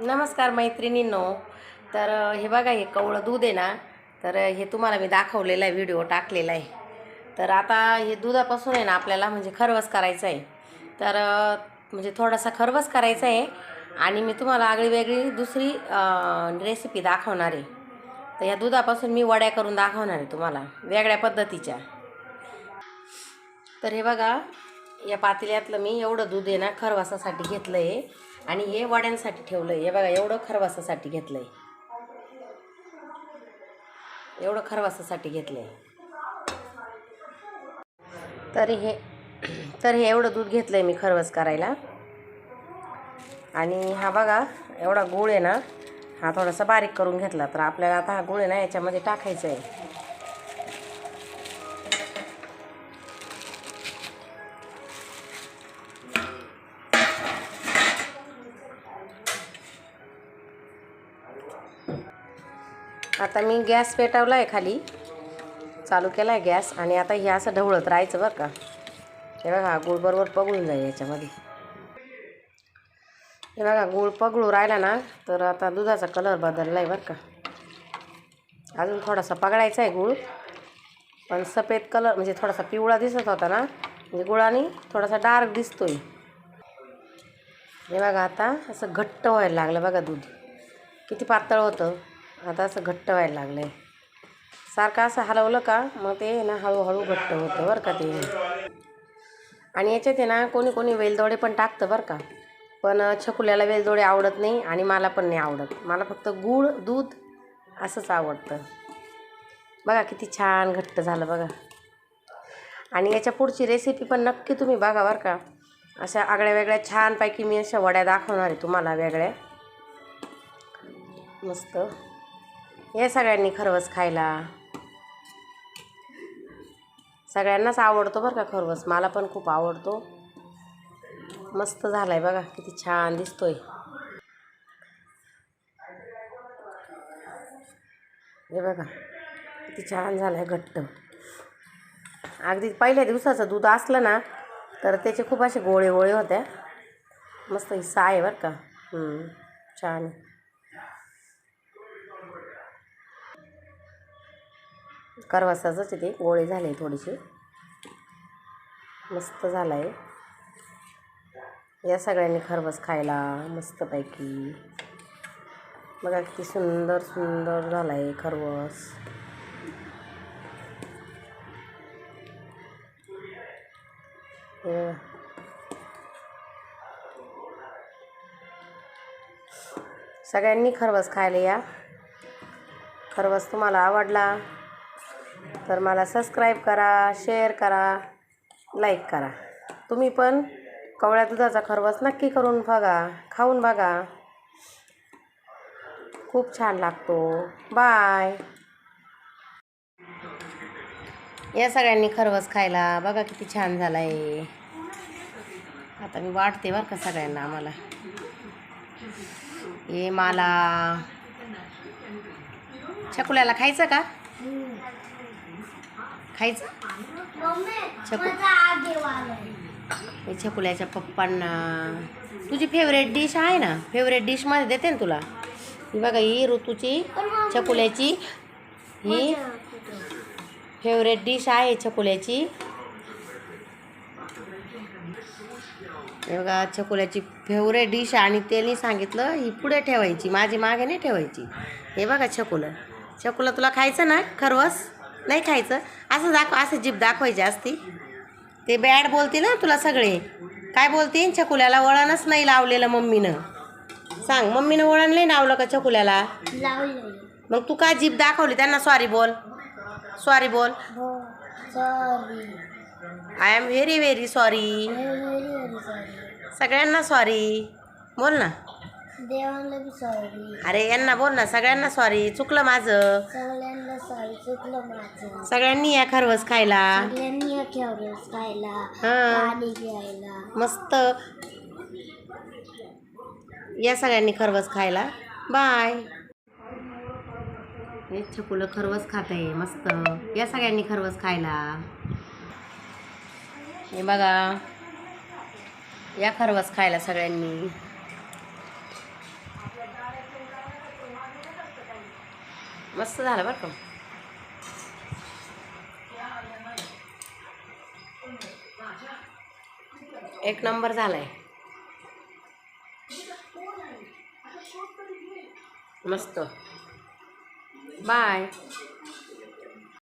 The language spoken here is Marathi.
नमस्कार मैत्रिणींनो. तर हे बघा हे कवळं दूध आहे ना तर हे तुम्हाला मी दाखवलेलं आहे व्हिडिओ टाकलेला आहे. तर आता हे दुधापासून आहे ना आपल्याला म्हणजे खरवस करायचं आहे. तर म्हणजे थोडासा खरवस करायचा आहे आणि मी तुम्हाला आगळी वेगळी दुसरी रेसिपी दाखवणार आहे. तर या दुधापासून मी वड्या करून दाखवणार आहे तुम्हाला वेगळ्या पद्धतीच्या. तर हे बघा या पातेल्यातलं मी एवढं दूध आहे ना खरवासासाठी घेतलं आहे आणि हे वड्यांसाठी ठेवलं आहे हे बघा एवढं खरवासासाठी घेतलं आहे एवढं खरवासासाठी घेतलं आहे तर हे तर हे एवढं दूध घेतलं आहे मी खरवस करायला. आणि हा बघा एवढा गूळ आहे ना हा थोडासा बारीक करून घेतला. तर आपल्याला आता हा गूळ आहे ना याच्यामध्ये टाकायचा आहे. आता मी गॅस पेटवला आहे खाली. चालू केला आहे गॅस आणि आता हे असं ढवळत राहायचं बरं का. हे बघा गूळ बरोबर पगळून जाईल याच्यामध्ये. हे बघा गूळ पगळू राहिला ना तर आता दुधाचा कलर बदलला आहे बरं का. अजून थोडासा पगडायचा आहे गूळ. पण सफेद कलर म्हणजे थोडासा पिवळा दिसत होता ना म्हणजे गुळाने थोडासा डार्क दिसतोय. हे बघा आता असं घट्ट व्हायला लागलं बघा दूध. किती पातळ होतं? आता असं घट्ट व्हायला लागलं आहे सारखं असं हलवलं का मग ते ना हळूहळू घट्ट होतं बरं का ते. आणि याच्यात आहे ना कोणी कोणी वेलदोडे पण टाकतं बरं का. पण छकुल्याला वेलदोडे आवडत नाही आणि मला पण नाही आवडत. मला फक्त गूळ दूध असंच आवडतं. बघा किती छान घट्ट झालं बघा. आणि याच्या पुढची रेसिपी पण नक्की तुम्ही बघा बरं का. अशा आगळ्या वेगळ्या छानपैकी मी अशा वड्या दाखवणार आहे तुम्हाला वेगळ्या. मस्त. या सगळ्यांनी खरवस खायला. सगळ्यांनाच आवडतो बरं का खरवस. मला पण खूप आवडतो. मस्त झाला आहे बघा किती छान दिसतोय. हे बघा किती छान झालं आहे घट्ट. अगदी पहिल्या दिवसाचं दूध असलं ना तर त्याचे खूप असे गोळे गोळे होत्या. मस्त हिस्सा आहे बरं का. छान करवासाचंच आहे ते. गोळे झाले थोडेसे. मस्त झालं आहे या सगळ्यांनी खरवस खायला मस्तपैकी. बघा किती सुंदर सुंदर झाला आहे खरवस सगळ्यांनी खरवस खायला या. खरवस तुम्हाला आवडला? तर मला सबस्क्राईब करा शेअर करा लाईक करा. तुम्ही पण कवळ्या दुधाचा खरवस नक्की करून बघा खाऊन बघा. खूप छान लागतो. बाय या सगळ्यांनी खरवस खायला बघा किती छान झाला आहे आता मी वाटते बरं का सगळ्यांना आम्हाला. ए मला. छकुल्याला खायचं का? खायचं? छकू. हे छकुल्याच्या पप्पांना. तुझी फेवरेट डिश आहे ना? फेवरेट डिशमध्ये देते ना तुला. ही बघा ही ऋतूची छकुल्याची ही फेवरेट डिश आहे छकुल्याची. हे बघा छकुल्याची फेवरेट डिश आणि त्यांनी सांगितलं ही पुढे ठेवायची माझी मागे नाही ठेवायची. हे बघा छकुलं. छकुलं तुला खायचं ना खरवस? नाही खायचं. असं दाखव असं जीभ दाखवायची असती ते बॅड बोलते ना तुला सगळे. काय बोलते? छकुल्याला वळणच नाही लावलेलं मम्मीनं. सांग मम्मीनं वळण नाही लावलं का छकुल्याला? लावलं मग तू का जीभ दाखवली? त्यांना सॉरी बोल. सॉरी बोल. I am very very sorry सगळ्यांना सॉरी बोल ना. देवांना बी सॉरी अरे यांना बोल ना. सगळ्यांना सॉरी चुकलं माझं. सगळ्यांना सॉरी चुकलं माझं. सगळ्यांनी या खरवस खायला. सगळ्यांनी ठेवलं खायला. हां. पाणी प्यायला. मस्त. या सगळ्यांनी खरवस खायला. बाय हे छकुलं खरवस खात आहे मस्त. या सगळ्यांनी खरवस खायला. हे बघा. या खरवस खायला सगळ्यांनी. मस्त झालं बरं का. एक नंबर झालाय. मस्त. बाय.